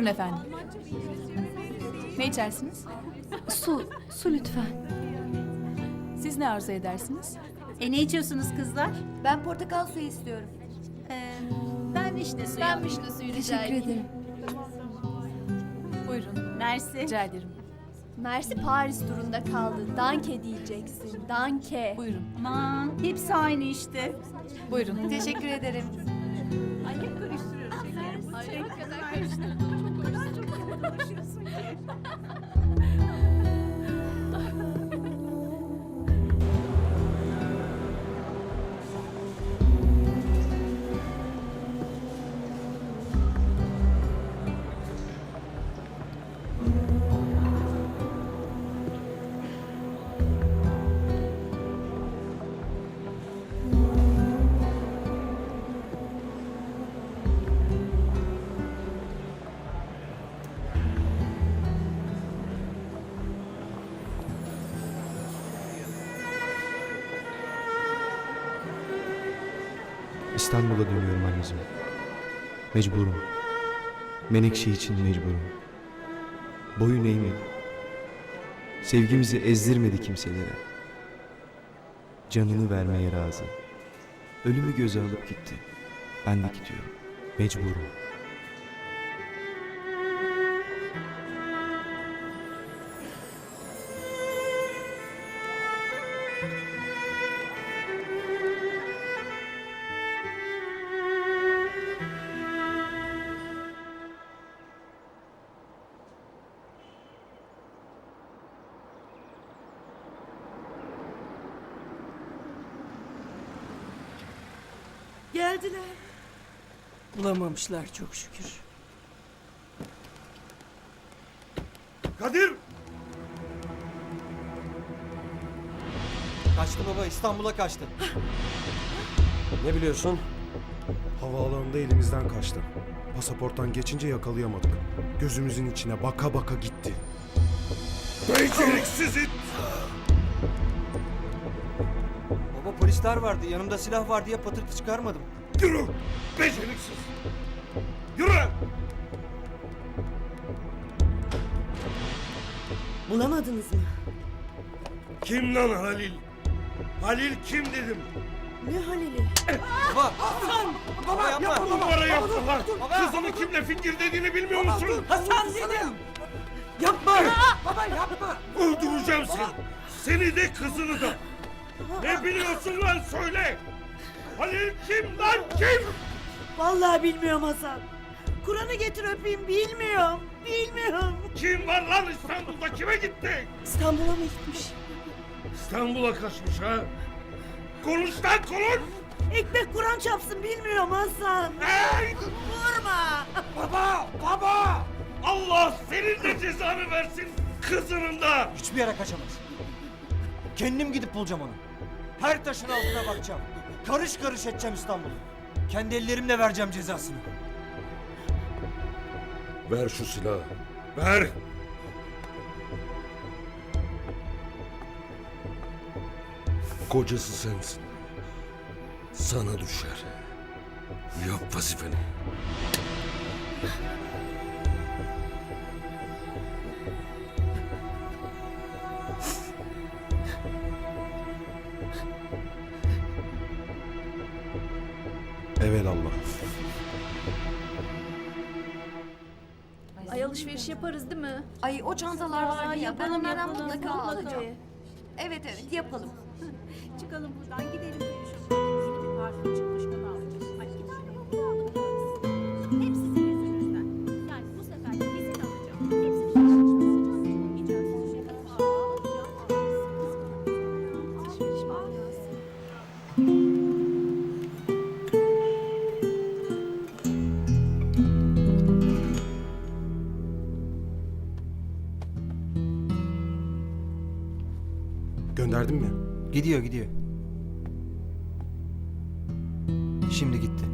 Buyurun efendim. Ne içersiniz? Su, su lütfen. Siz ne arzu edersiniz? E ne içiyorsunuz kızlar? Ben portakal suyu istiyorum. Ee, ben vişne suyu. Ben vişne suyu rica Teşekkür ederim. Buyurun. Mersi. Rica ederim. Mersi Paris turunda kaldı. Danke diyeceksin. Danke. Buyurun. Aman hepsi aynı işte. Buyurun. Teşekkür ederim. Ay hep karıştırıyorum şekerim. Ay, ne kadar karıştı. İstanbul'a dönüyorum anneciğim. Mecburum. Menekşe için mecburum. Boyun eğmedi. Sevgimizi ezdirmedi kimselere. Canını vermeye razı. Ölümü göze alıp gitti. Ben de gidiyorum. Mecburum. Geldiler. Bulamamışlar çok şükür. Kadir! Kaçtı baba İstanbul'a kaçtı. ne biliyorsun? Havaalanında elimizden kaçtı. Pasaporttan geçince yakalayamadık. Gözümüzün içine baka baka gitti. Beceriksiz it! Baba polisler vardı yanımda silah var diye patırtı çıkarmadım. Yürü! Beceriksiz! Yürü! Bulamadınız mı? Kim lan Halil? Halil kim dedim? Ne Halil'i? Baba! Baba yapma! Numara yaptılar. Kızını kimle fikir dediğini bilmiyor musun? Hasan dedim. Yapma. Baba yapma. Öldüreceğim seni. Seni de kızını da. Ne biliyorsun lan söyle. Halil kim lan kim? Vallahi bilmiyorum Hasan. Kur'an'ı getir öpeyim bilmiyorum. Bilmiyorum. Kim var lan İstanbul'da kime gitti? İstanbul'a mı gitmiş? İstanbul'a kaçmış ha? Konuş lan konuş! Ekmek Kur'an çapsın bilmiyorum Hasan. Hey! Vurma. Baba! Baba! Allah senin de cezanı versin kızının da! Hiçbir yere kaçamaz. Kendim gidip bulacağım onu. Her taşın altına bakacağım. Karış karış edeceğim İstanbul'u. Kendi ellerimle vereceğim cezasını. Ver şu silahı. Ver! Kocası sensin. Sana düşer. Yap vazifeni. Evelallah. Ay alışveriş yaparız değil mi? Ay o çantalar var ya ben yapalım, onlardan mutlaka. alacağım. Evet evet yapalım. Çıkalım buradan gidelim. Yeni bir parfüm çıkmış Gönderdin mi? Gidiyor gidiyor. Şimdi gitti.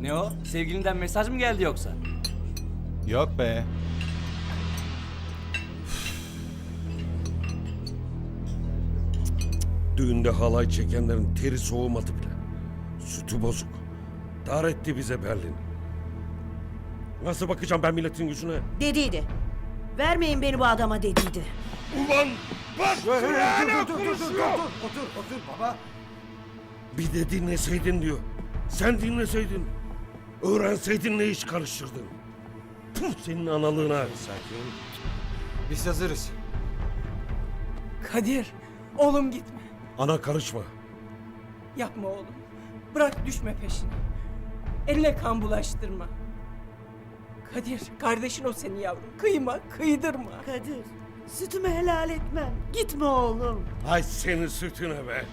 Ne o? Sevgilinden mesaj mı geldi yoksa? Yok be. Düğünde halay çekenlerin teri soğumadı bile. Kötü bozuk. Dar etti bize Berlin. Nasıl bakacağım ben milletin yüzüne? Dediydi. Vermeyin beni bu adama dediydi. Ulan bak Dur dur dur dur dur dur dur konuşuyor. dur otur otur baba. Bir de dinleseydin diyor. Sen dinleseydin. Öğrenseydin ne iş karıştırdın. Puh senin analığına. Sakin. Biz hazırız. Kadir, oğlum gitme. Ana karışma. Yapma oğlum. Bırak düşme peşine. Eline kan bulaştırma. Kadir, kardeşin o senin yavrum. Kıyma, kıydırma. Kadir, sütümü helal etmem. Gitme oğlum. Ay senin sütüne be.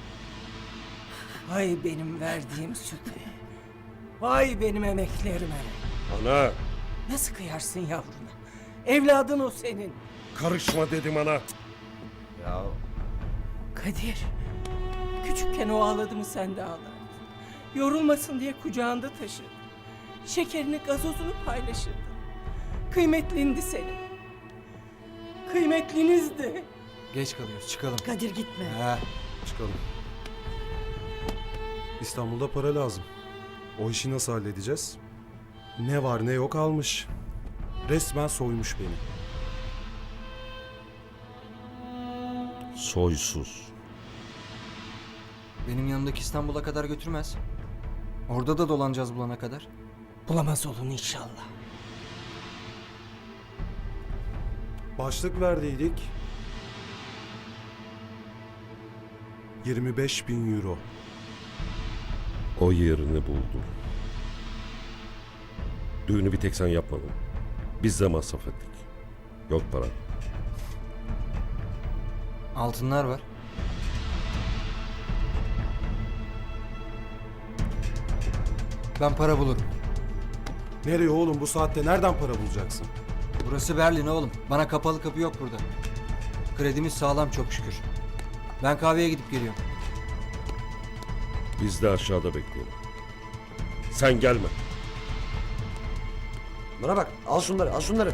Vay benim verdiğim sütü. Vay benim emeklerime. Ana Nasıl kıyarsın yavruna? Evladın o senin. karışma dedim ana. Ya Kadir, küçükken o ağladı mı sen de ağlardın. Yorulmasın diye kucağında taşıdın. Şekerini, gazozunu paylaşırdın. Kıymetlindi senin. Kıymetlinizdi. geç kalıyoruz çıkalım. Kadir gitme. He. Çıkalım. İstanbul'da para lazım. O işi nasıl halledeceğiz? Ne var ne yok almış. Resmen soymuş beni. Soysuz. Benim yanımdaki İstanbul'a kadar götürmez. Orada da dolanacağız bulana kadar. Bulamaz olun inşallah. Başlık verdiydik. 25 bin euro. O yerini buldu. Düğünü bir tek sen yapmadın. Biz de masraf ettik. Yok para. Altınlar var. Ben para bulurum. Nereye oğlum bu saatte nereden para bulacaksın? Burası Berlin oğlum. Bana kapalı kapı yok burada. Kredimiz sağlam çok şükür. Ben kahveye gidip geliyorum. Biz de aşağıda bekleyelim. Sen gelme. Bana bak al şunları al şunları.